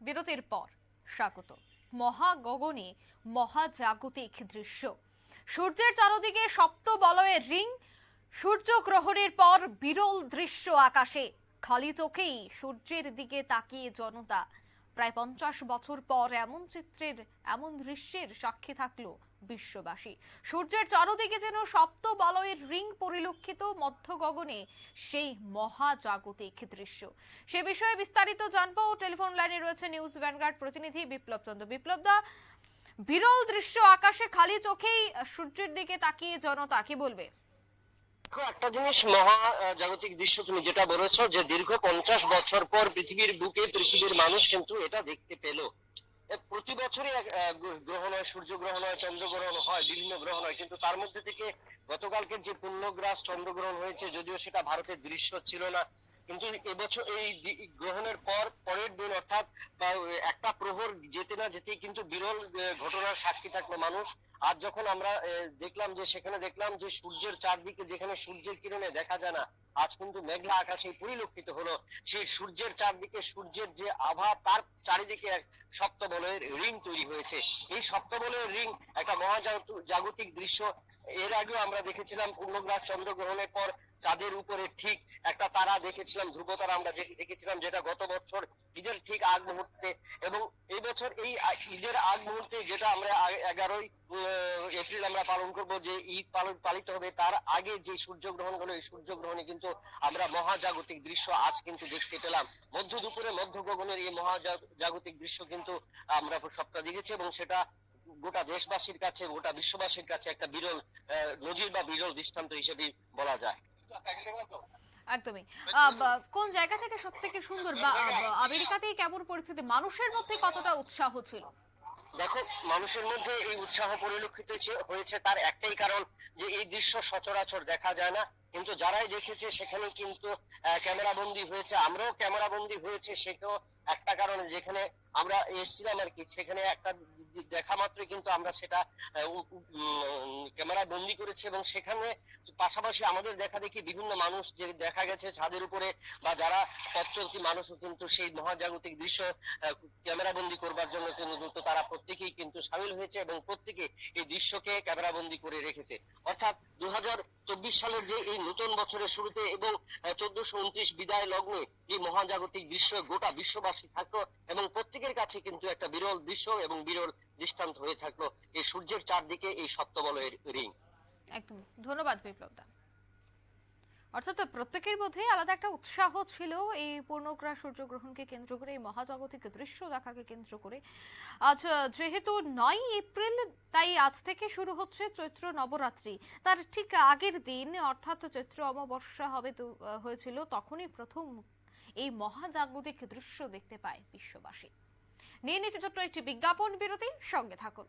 বিরতির পর স্বাগত। মহাগগনে মহাজাগতিক দৃশ্য। সূর্যের চারদিকে সপ্ত বলয়ের রিং সূর্য গ্রহণের পর বিরল দৃশ্য আকাশে। খালি চোখেই সূর্যের দিকে তাকিয়ে জনতা প্রায় পঞ্চাশ বছর পর এমন চিত্রের, এমন দৃশ্যের সাক্ষী থাকল বিশ্ববাসী। সূর্যের চারদিকে যেন সপ্ত বলয়ের রিং পরিলক্ষিত মধ্য গগনে সেই মহাজাগতিক দৃশ্য। সে বিষয়ে বিস্তারিত জানব। টেলিফোন লাইনে রয়েছে নিউজ ভ্যানগার্ড প্রতিনিধি বিপ্লব চন্দ্র। বিপ্লব দা, বিরল দৃশ্য আকাশে খালি চোখেই সূর্যের দিকে তাকিয়ে জনতা কি বলবে? একটা জিনিস মহা জাগতিক দৃশ্য তুমি যেটা বলেছ যে দীর্ঘ পঞ্চাশ বছর পর পৃথিবীর বুকে পৃথিবীর মানুষ কিন্তু এটা দেখতে পেল। প্রতি বছরই গ্রহণ হয় সূর্যগ্রহণ হয় চন্দ্রগ্রহণ হয়, বিভিন্ন গ্রহণ হয় কিন্তু তার মধ্যে থেকে গতকালকে যে পূর্ণগ্রাস চন্দ্রগ্রহণ হয়েছে যদিও সেটা ভারতের দৃশ্য ছিল না, কিন্তু এবছর এই গ্রহণের পর, পরের দিন অর্থাৎ একটা প্রহর যেতে না যেতেই কিন্তু বিরল ঘটনার সাক্ষী থাকল মানুষ। আজ যখন আমরা দেখলাম যে, সেখানে দেখলাম যে সূর্যের চারদিকে যেখানে সূর্যের কিরণে দেখা যায় না, আজ কিন্তু মেঘলা আকাশে পরিলক্ষিত হলো, সেই সূর্যের চারদিকে সূর্যের যে আভা, তার চারিদিকে এক সপ্তবলয়ের রিং তৈরি হয়েছে। এই সপ্তবলয়ের রিং একটা মহাজাগতিক দৃশ্য। এর আগেও আমরা দেখেছিলাম পূর্ণগ্রাস চন্দ্রগ্রহণের পর চাঁদের উপরে ঠিক একটা তারা দেখেছিলাম ধ্রুব তারা আমরা দেখে- দেখেছিলাম যেটা গত বছর ঈদের ঠিক আগ মুহূর্তে এবং এই বছর এই ঈদের আগ মুহূর্তে যেটা আমরা এগারোই এপ্রিল আমরা পালন করব যে ঈদ পালন পালিত হবে, তার আগে যে সূর্যগ্রহণ হলো, এই সূর্যগ্রহণে কিন্তু আমরা মহাজাগতিক দৃশ্য আজ কিন্তু দেখতে পেলাম। মধ্য দুপুরে মধ্য গগনের এই মহাজাগতিক দৃশ্য কিন্তু আমরা সপ্তাহ দেখেছি এবং সেটা গোটা দেশবাসীর কাছে, গোটা বিশ্ববাসীর কাছে একটা বিরল নজির বা বিরল দৃষ্টান্ত হিসেবে বলা যায়। একদমই। কোন জায়গা থেকে সব থেকে সুন্দর বা আমেরিকাতেই কেমন পরিস্থিতি? মানুষের মধ্যে কতটা উৎসাহ ছিল? দেখো মানুষের মধ্যে এই উৎসাহ পরিলক্ষিত হয়েছে- হয়েছে তার একটাই কারণ যে এই দৃশ্য সচরাচর দেখা যায় না। কিন্তু যারাই দেখেছে সেখানে কিন্তু ক্যামেরা বন্দি হয়েছে। আমরাও ক্যামেরা বন্দি হয়েছে সেটাও একটা কারণে যেখানে আমরা এসেছিলাম আর কি সেখানে একটা দেখা মাত্রই কিন্তু আমরা সেটা ক্যামেরা বন্দি করেছি এবং সেখানে পাশাপাশি আমাদের দেখা দেখি বিভিন্ন মানুষ যে দেখা গেছে ছাদের উপরে বা যারা পথ মানুষও কিন্তু সেই মহাজাগতিক দৃশ্য ক্যামেরা বন্দি করবার জন্য কিন্তু প্রত্যেকেই কিন্তু সামিল হয়েছে এবং প্রত্যেকে এই দৃশ্যকে ক্যামেরা বন্দি করে রেখেছে। অর্থাৎ দু সালের যে এই নতুন বছরের শুরুতে এবং চোদ্দশো উনত্রিশ বিদায় লগ্নে এই মহাজাগতিক দৃশ্য গোটা বিশ্ববাসী থাকল এবং প্রত্যেকের কাছে কিন্তু একটা বিরল দৃশ্য এবং বিরল দৃষ্টান্ত হয়ে থাকল এই সূর্যের চারদিকে এই সপ্তবলয়ের রিং। একদম। ধন্যবাদ বিপ্লব দা অর্থাৎ প্রত্যেকের মধ্যে আলাদা একটা উৎসাহ ছিল এই পূর্ণগ্রাস সূর্যগ্রহণকে কেন্দ্র করে, এই মহাজাগতিক দৃশ্য দেখাকে কেন্দ্র করে। আজ যেহেতু নয় এপ্রিল, তাই আজ থেকে শুরু হচ্ছে চৈত্র নবরাত্রি। তার ঠিক আগের দিন, অর্থাৎ চৈত্র অমাবস্যা হবে হয়েছিল, তখনই প্রথম এই মহাজাগতিক দৃশ্য দেখতে পায় বিশ্ববাসী। নিয়ে নিচ্ছে ছোট্ট একটি বিজ্ঞাপন বিরতি, সঙ্গে থাকুন।